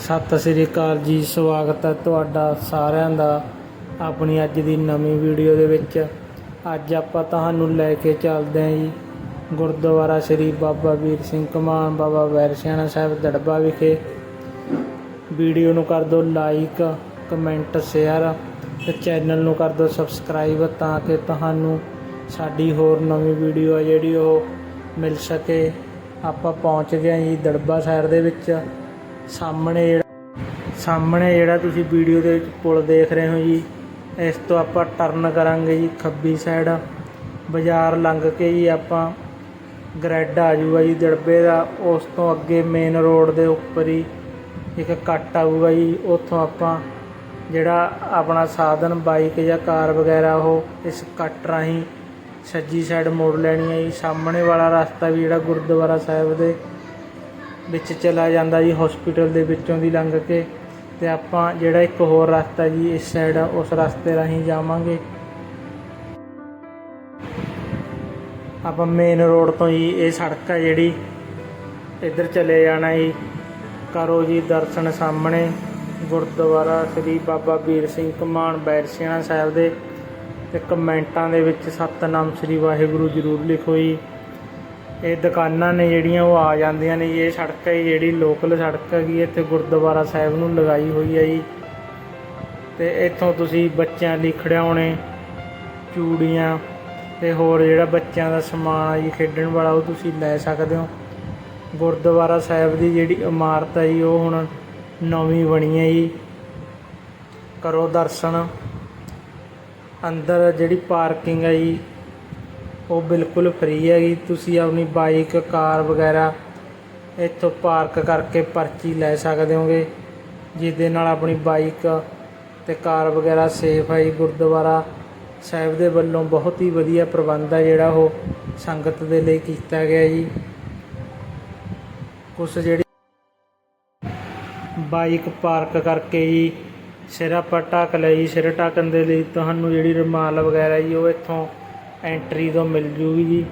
ਸਤਿ ਸ੍ਰੀ ਅਕਾਲ ਜੀ, ਸਵਾਗਤ ਹੈ ਤੁਹਾਡਾ ਸਾਰਿਆਂ ਦਾ ਆਪਣੀ ਅੱਜ ਦੀ ਨਵੀਂ ਵੀਡੀਓ ਦੇ ਵਿੱਚ। ਅੱਜ ਆਪਾਂ ਤੁਹਾਨੂੰ ਲੈ ਕੇ ਚੱਲਦੇ ਹਾਂ ਜੀ, ਗੁਰਦੁਆਰਾ ਸ੍ਰੀ ਬਾਬਾ ਵੀਰ ਸਿੰਘ ਕਮਾਨ, ਬਾਬਾ ਵੈਰਸਿਆਣਾ ਸਾਹਿਬ ਦੜਬਾ ਵਿਖੇ। ਵੀਡੀਓ ਨੂੰ ਕਰ ਦਿਓ ਲਾਈਕ ਕਮੈਂਟ ਸ਼ੇਅਰ ਤੇ ਚੈਨਲ ਨੂੰ ਕਰ ਦਿਓ ਸਬਸਕ੍ਰਾਈਬ ਤਾਂ ਕਿ ਤੁਹਾਨੂੰ ਸਾਡੀ ਹੋਰ ਨਵੀਂ ਵੀਡੀਓ ਆ ਜਿਹੜੀ ਉਹ ਮਿਲ ਸਕੇ। ਆਪਾਂ ਪਹੁੰਚ ਗਏ ਜੀ ਦੜਬਾ ਸ਼ਹਿਰ ਦੇ ਵਿੱਚ। ਸਾਹਮਣੇ ਜਿਹੜਾ ਸਾਹਮਣੇ ਜਿਹੜਾ ਤੁਸੀਂ ਵੀਡੀਓ ਦੇ ਵਿੱਚ ਪੁਲ ਦੇਖ ਰਹੇ ਹੋ ਜੀ, ਇਸ ਤੋਂ ਆਪਾਂ ਟਰਨ ਕਰਾਂਗੇ ਜੀ ਖੱਬੀ ਸਾਈਡ ਬਾਜ਼ਾਰ ਲੰਘ ਕੇ ਜੀ ਆਪਾਂ ਗ੍ਰੈਡ ਆ ਜੂਗਾ ਜੀ ਦੜਬੇ ਦਾ। ਉਸ ਤੋਂ ਅੱਗੇ ਮੇਨ ਰੋਡ ਦੇ ਉੱਪਰ ਹੀ ਇੱਕ ਕੱਟ ਆਊਗਾ ਜੀ। ਉੱਥੋਂ ਆਪਾਂ ਜਿਹੜਾ ਆਪਣਾ ਸਾਧਨ ਬਾਈਕ ਜਾਂ ਕਾਰ ਵਗੈਰਾ ਉਹ ਇਸ ਕੱਟ ਰਾਹੀਂ ਸੱਜੀ ਸਾਈਡ ਮੋੜ ਲੈਣੀ ਹੈ ਜੀ। ਸਾਹਮਣੇ ਵਾਲਾ ਰਸਤਾ ਵੀ ਜਿਹੜਾ ਗੁਰਦੁਆਰਾ ਸਾਹਿਬ ਦੇ ਵਿੱਚ ਚਲਾ ਜਾਂਦਾ ਜੀ ਹਸਪੀਟਲ ਦੇ ਵਿੱਚੋਂ ਦੀ ਲੰਘ ਕੇ। ਅਤੇ ਆਪਾਂ ਜਿਹੜਾ ਇੱਕ ਹੋਰ ਰਸਤਾ ਜੀ, ਇਸ ਸਾਈਡ ਉਸ ਰਸਤੇ ਰਾਹੀਂ ਜਾਵਾਂਗੇ। ਆਪਾਂ ਮੇਨ ਰੋਡ ਤੋਂ ਜੀ, ਇਹ ਸੜਕ ਹੈ ਜਿਹੜੀ। ਇੱਧਰ ਚਲੇ ਜਾਣਾ ਜੀ। ਕਰੋ ਜੀ ਦਰਸ਼ਨ ਸਾਹਮਣੇ। ਗੁਰਦੁਆਰਾ ਸ੍ਰੀ ਬਾਬਾ ਵੀਰ ਸਿੰਘ ਕਮਾਨ ਬੈਰਸੀਆਣਾ ਸਾਹਿਬ ਦੇ। ਤੇ ਕਮੈਂਟਾਂ ਦੇ ਵਿੱਚ ਸਤਨਾਮ ਸ੍ਰੀ ਵਾਹਿਗੁਰੂ ਜ਼ਰੂਰ ਲਿਖੋ ਜੀ। ਇਹ ਦੁਕਾਨਾਂ ਨੇ ਜਿਹੜੀਆਂ ਉਹ ਆ ਜਾਂਦੀਆਂ ਨੇ ਇਹ ਸੜਕ ਹੈ ਜੀ, ਜਿਹੜੀ ਲੋਕਲ ਸੜਕ ਹੈਗੀ ਇੱਥੇ ਗੁਰਦੁਆਰਾ ਸਾਹਿਬ ਨੂੰ ਲਗਾਈ ਹੋਈ ਹੈ ਜੀ। ਤੇ ਇੱਥੋਂ ਤੁਸੀਂ ਬੱਚਿਆਂ ਲਈ ਖਿਡੌਣੇ, ਚੂੜੀਆਂ ਤੇ ਹੋਰ ਜਿਹੜਾ ਬੱਚਿਆਂ ਦਾ ਸਮਾਨ ਆ ਜੀ, ਖੇਡਣ ਵਾਲਾ, ਉਹ ਤੁਸੀਂ ਲੈ ਸਕਦੇ ਹੋ। ਗੁਰਦੁਆਰਾ ਸਾਹਿਬ ਦੀ ਜਿਹੜੀ ਇਮਾਰਤ ਹੈ ਜੀ, ਉਹ ਹੁਣ ਨਵੀਂ ਬਣੀ ਹੈ ਜੀ। ਕਰੋ ਦਰਸ਼ਨ। ਅੰਦਰ ਜਿਹੜੀ ਪਾਰਕਿੰਗ ਹੈ ਜੀ ਉਹ ਬਿਲਕੁਲ ਫ੍ਰੀ ਹੈਗੀ। ਤੁਸੀਂ ਆਪਣੀ ਬਾਈਕ ਕਾਰ ਵਗੈਰਾ ਇੱਥੋਂ ਪਾਰਕ ਕਰਕੇ ਪਰਚੀ ਲੈ ਸਕਦੇ ਹੋਗੇ। ਜਿਸ ਦੇ ਨਾਲ ਆਪਣੀ ਬਾਈਕ ਅਤੇ ਕਾਰ ਵਗੈਰਾ ਸੇਫ ਹੈ ਜੀ। ਗੁਰਦੁਆਰਾ ਸਾਹਿਬ ਦੇ ਵੱਲੋਂ ਬਹੁਤ ਹੀ ਵਧੀਆ ਪ੍ਰਬੰਧ ਹੈ ਜਿਹੜਾ ਉਹ ਸੰਗਤ ਦੇ ਲਈ ਕੀਤਾ ਗਿਆ ਜੀ। ਕੁਛ ਜਿਹੜੀ ਬਾਈਕ ਪਾਰਕ ਕਰਕੇ ਜੀ, ਸਿਰ ਆਪਾਂ ਢੱਕ ਲਿਆ ਜੀ। ਸਿਰ ਢੱਕਣ ਦੇ ਲਈ ਤੁਹਾਨੂੰ ਜਿਹੜੀ ਰੁਮਾਲ ਵਗੈਰਾ ਜੀ, ਉਹ ਇੱਥੋਂ ਐਂਟਰੀ ਤੋਂ ਮਿਲ ਜੂਗੀ ਜੀ।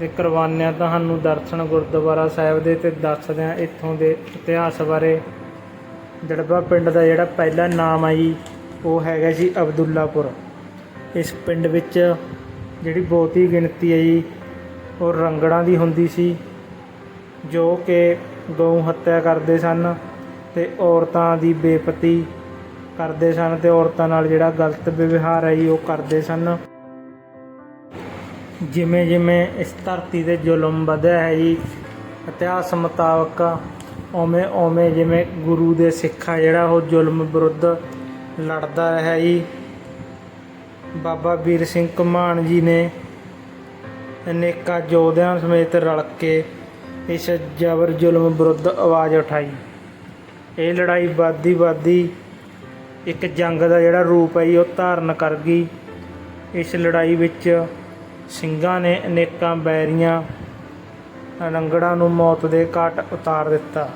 ਤੇ ਕਰਵਾਉਂਦੇ ਹਾਂ ਤੁਹਾਨੂੰ ਦਰਸ਼ਨ ਗੁਰਦੁਆਰਾ ਸਾਹਿਬ ਦੇ ਤੇ ਦੱਸਦੇ ਹਾਂ ਇੱਥੋਂ ਦੇ ਇਤਿਹਾਸ ਬਾਰੇ। ਜੜਬਾ ਪਿੰਡ ਦਾ ਜਿਹੜਾ ਪਹਿਲਾ ਨਾਮ ਆ ਜੀ, ਉਹ ਹੈਗਾ ਜੀ ਅਬਦੁੱਲਾਪੁਰ। ਇਸ ਪਿੰਡ ਵਿੱਚ ਜਿਹੜੀ ਬਹੁਤੀ ਗਿਣਤੀ ਹੈ ਜੀ, ਉਹ ਰੰਗੜਾਂ ਦੀ ਹੁੰਦੀ ਸੀ, ਜੋ ਕਿ ਗਊ ਹੱਤਿਆ ਕਰਦੇ ਸਨ ਤੇ ਔਰਤਾਂ ਦੀ ਬੇਪਤੀ ਕਰਦੇ ਸਨ ਤੇ ਔਰਤਾਂ ਨਾਲ ਜਿਹੜਾ ਗਲਤ ਵਿਵਹਾਰ ਹੈ ਜੀ, ਉਹ ਕਰਦੇ ਸਨ। ਜਿਵੇਂ ਜਿਵੇਂ ਇਸ ਧਰਤੀ ਤੇ ਜ਼ੁਲਮ ਵਧਿਆ ਹੈ ਜੀ, ਇਤਿਹਾਸ ਮੁਤਾਬਕ ਉਵੇਂ ਉਵੇਂ ਜਿਵੇਂ ਗੁਰੂ ਦੇ ਸਿੱਖਾ ਜਿਹੜਾ ਉਹ ਜ਼ੁਲਮ ਵਿਰੁੱਧ ਲੜਦਾ ਰਿਹਾ ਜੀ। ਬਾਬਾ ਵੀਰ ਸਿੰਘ ਕਮਾਨ ਜੀ ਨੇ ਅਨੇਕਾਂ ਯੋਧਿਆਂ ਸਮੇਤ ਰਲ ਕੇ ਇਸ ਜ਼ਬਰ ਜ਼ੁਲਮ ਵਿਰੁੱਧ ਆਵਾਜ਼ ਉਠਾਈ। ਇਹ ਲੜਾਈ ਵੱਧਦੀ ਵੱਧਦੀ ਇੱਕ ਜੰਗ ਦਾ ਜਿਹੜਾ ਰੂਪ ਹੈ ਜੀ, ਉਹ ਧਾਰਨ ਕਰ ਗਈ। ਇਸ ਲੜਾਈ ਵਿੱਚ ਸਿੰਘਾਂ ਨੇ ਅਨੇਕਾਂ ਬੈਰੀਆਂ ਰੰਗੜਾਂ ਨੂੰ ਮੌਤ ਦੇ ਘਾਟ ਉਤਾਰ ਦਿੱਤਾ।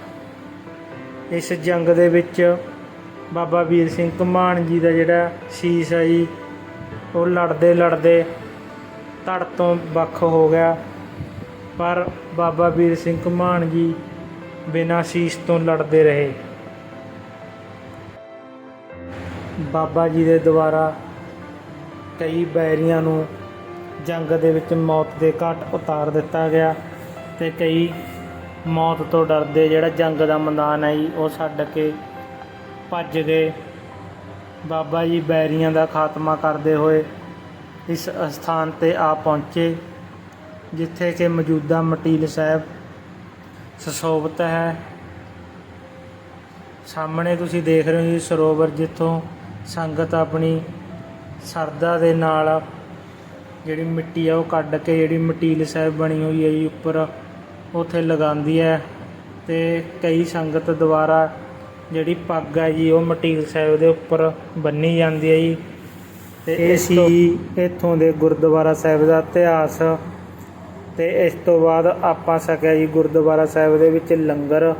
ਇਸ ਜੰਗ ਦੇ ਵਿੱਚ ਬਾਬਾ ਵੀਰ ਸਿੰਘ ਘਮਾਣ ਜੀ ਦਾ ਜਿਹੜਾ ਸੀਸ ਹੈ ਜੀ, ਉਹ ਲੜਦੇ ਲੜਦੇ ਧੜ ਤੋਂ ਵੱਖ ਹੋ ਗਿਆ। ਪਰ ਬਾਬਾ ਵੀਰ ਸਿੰਘ ਘਮਾਣ ਜੀ ਬਿਨਾਂ ਸੀਸ ਤੋਂ ਲੜਦੇ ਰਹੇ। ਬਾਬਾ ਜੀ ਦੇ ਦੁਆਰਾ ਕਈ ਬੈਰੀਆਂ ਨੂੰ ਜੰਗ ਦੇ ਵਿੱਚ ਮੌਤ ਦੇ ਘਾਟ ਉਤਾਰ ਦਿੱਤਾ ਗਿਆ ਤੇ ਕਈ ਮੌਤ ਤੋਂ ਡਰਦੇ ਜਿਹੜਾ ਜੰਗ ਦਾ ਮੈਦਾਨ ਹੈ ਜੀ, ਉਹ ਛੱਡ ਕੇ ਭੱਜ ਗਏ। ਬਾਬਾ ਜੀ ਬੈਰੀਆਂ ਦਾ ਖਾਤਮਾ ਕਰਦੇ ਹੋਏ ਇਸ ਸਥਾਨ ਤੇ ਆ ਪਹੁੰਚੇ, ਜਿੱਥੇ ਕਿ ਮੌਜੂਦਾ ਮਟੀਲ ਸਾਹਿਬ ਸੁਸ਼ੋਭਿਤ ਹੈ। ਸਾਹਮਣੇ ਤੁਸੀਂ ਦੇਖ ਰਹੇ ਹੋ ਜੀ ਸਰੋਵਰ, ਜਿੱਥੋਂ ਸੰਗਤ ਆਪਣੀ ਸਰਦਾ ਦੇ ਨਾਲ ਜਿਹੜੀ ਮਿੱਟੀ ਆ ਉਹ ਕੱਢ ਕੇ ਜਿਹੜੀ ਮਟੀਲ ਸਾਹਿਬ ਬਣੀ ਹੋਈ ਹੈ ਜੀ ਉੱਪਰ ਉੱਥੇ ਲਗਾਉਂਦੀ ਹੈ ਤੇ ਕਈ ਸੰਗਤ ਦੁਆਰਾ ਜਿਹੜੀ ਪੱਗ ਹੈ ਜੀ ਉਹ ਮਟੀਲ ਸਾਹਿਬ ਦੇ ਉੱਪਰ ਬੰਨੀ ਜਾਂਦੀ ਹੈ ਜੀ। ਤੇ ਇਹ ਸੀ ਇੱਥੋਂ ਦੇ ਗੁਰਦੁਆਰਾ ਸਾਹਿਬ ਦਾ ਇਤਿਹਾਸ ਤੇ ਇਸ ਤੋਂ ਬਾਅਦ ਆਪਾਂ ਸਕਿਆ ਜੀ ਗੁਰਦੁਆਰਾ ਸਾਹਿਬ ਦੇ ਵਿੱਚ ਲੰਗਰ।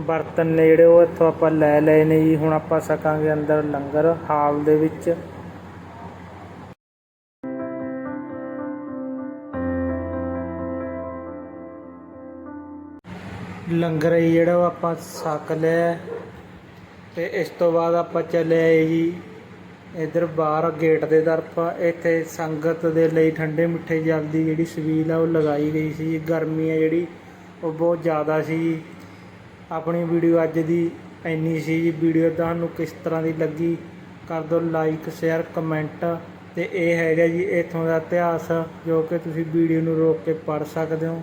ਬਰਤਨ ਨੇ ਜਿਹੜੇ ਉਹ ਇੱਥੋਂ ਆਪਾਂ ਲੈ ਲਏ ਨੇ ਜੀ ਹੁਣ ਆਪਾਂ ਸਕਾਂਗੇ ਅੰਦਰ ਲੰਗਰ ਹਾਲ ਦੇ ਵਿੱਚ। ਲੰਗਰ ਹੀ ਜਿਹੜਾ ਉਹ ਆਪਾਂ ਛਕ ਲਿਆ ਤੇ ਇਸ ਤੋਂ ਬਾਅਦ ਆਪਾਂ ਚੱਲੇ ਆਏ ਜੀ, ਇਧਰ ਬਾਹਰ ਗੇਟ ਦੇ ਤਰਫ ਇੱਥੇ ਸੰਗਤ ਦੇ ਲਈ ਠੰਡੇ ਮਿੱਠੇ ਜਲ ਦੀ ਜਿਹੜੀ ਸਵੀਲ ਆ, ਉਹ ਲਗਾਈ ਗਈ ਸੀ। ਗਰਮੀ ਆ ਜਿਹੜੀ, ਉਹ ਬਹੁਤ ਜ਼ਿਆਦਾ ਸੀ। ਆਪਣੀ ਵੀਡੀਓ ਅੱਜ ਦੀ ਇੰਨੀ ਸੀ ਜੀ, ਵੀਡੀਓ ਤੁਹਾਨੂੰ ਕਿਸ ਤਰ੍ਹਾਂ ਦੀ ਲੱਗੀ? ਕਰ ਦਿਓ ਲਾਈਕ ਸ਼ੇਅਰ ਕਮੈਂਟ ਤੇ ਇਹ ਹੈਗਾ ਜੀ, ਇੱਥੋਂ ਦਾ ਇਤਿਹਾਸ, ਜੋ ਕਿ ਤੁਸੀਂ ਵੀਡੀਓ ਨੂੰ ਰੋਕ ਕੇ ਪੜ੍ਹ ਸਕਦੇ ਹੋ।